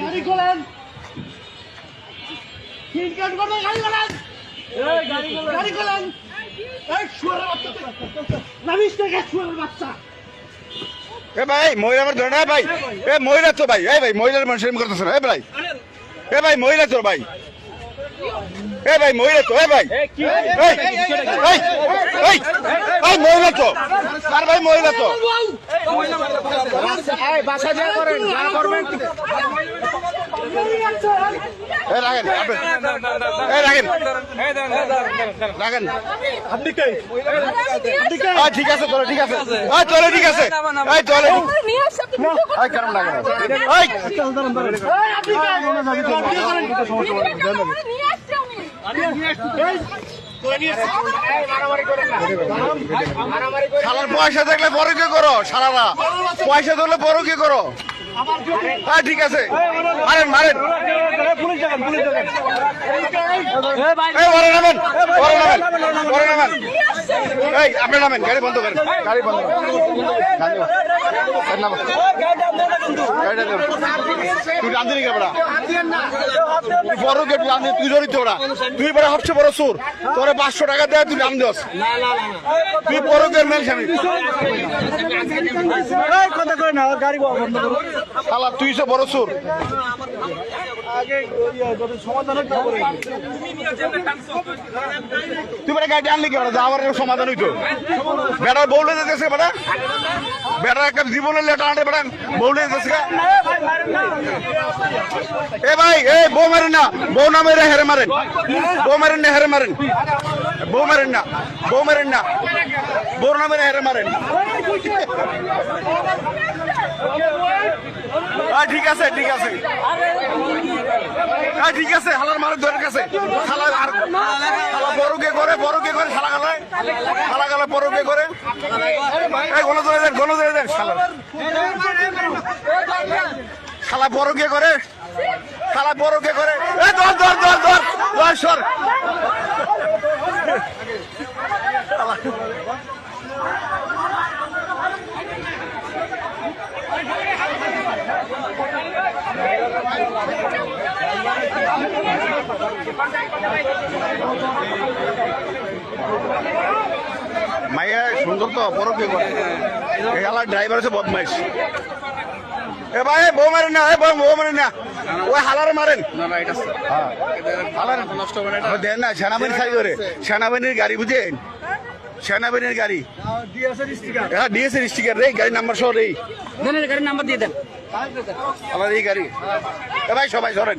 গাড়ি খোলেন। সিনকাট করতে গাড়ি খোলেন। খোলেন। ভাই মহিলা আমার ধরে না ভাই। এ মহিলা তো ভাই এ ভাই মহিলার মানুষের করতেছে না এ ভাই। এ ভাই মহিলা তো ভাই। এ ভাই মহিলা তো এ ভাই এই, মহিলা তো আর ভাই মহিলা তো রাখেন রাখেন আপনি ঠিক আছে চলো ঠিক আছে চলো ঠিক আছে চলে কেমন লাগে এই শালার পয়সা থাকলে বড় কি করো, শালারা? পয়সা থাকলে বড় কি করো? হ্যাঁ ঠিক আছে। মারেন মারেন। ওরে নামেন। এই আপনি নামেন গাড়ি বন্ধ করেন গাড়ি বন্ধ করেন। তুই রান্ধি নি কেবড়া তুই বড় তুই রান্ধি তুই ধরিত ওরা তুই বড় সবচেয়ে বড় চোর। তোরে পাঁচশো টাকা দেয় তুই রান্ধি তুই বড় কে মেল স্বামী? কথা করে না গাড়ি বন্ধ করো। তুই সে বড় করে তুই বেটা গাড়ি আনলি কেন যাওয়ার একটা সমাধান হইতো। বেটার বউলে যেতেছে বেটা বেটার একটা জীবনের লেটার আনতে বেটা বউলে যেতেছে এ ভাই, এ বউ মারেন না। বউ না মেরে হেরে মারেন। বউ মারেন না, হেরে মারেন। বউ মারেন না, বউ মারেন না। বউ না মেরে হেরে মারেন। ঠিক আছে ঠিক আছে। ঠিক আছে, হালার মারের দরের কাছে হালা আর হালা বড় কে করে বড় কে করে শালা গালায় শালা গালা বড় কে করে গণ ধরে দেন গণ ধরে দেন শালা। শালা বড় কে করে। শালা বড় কে করে। এ ধর ধর ধর ধর। ধর সর। মাইয়া সুন্দর তো বড় কে করে? ড্রাইভার আছে বদমাইশ। এ ভাই বউ মারেন না এ বউ বউ মারেন না। ওই হালার মারেন। হ্যাঁ। হালার নষ্ট দেন না সেনাবাহিনী খাই করে সেনাবাহিনীর গাড়ি বুঝেন? সেনাবাহিনীর গাড়ি। হ্যাঁ ডিএসএর স্টিকার রে গাড়ি নাম্বার সহ রে। গাড়ির নাম্বার দিয়ে দেন। আমার এই গাড়ি। এ ভাই সবাই সরেন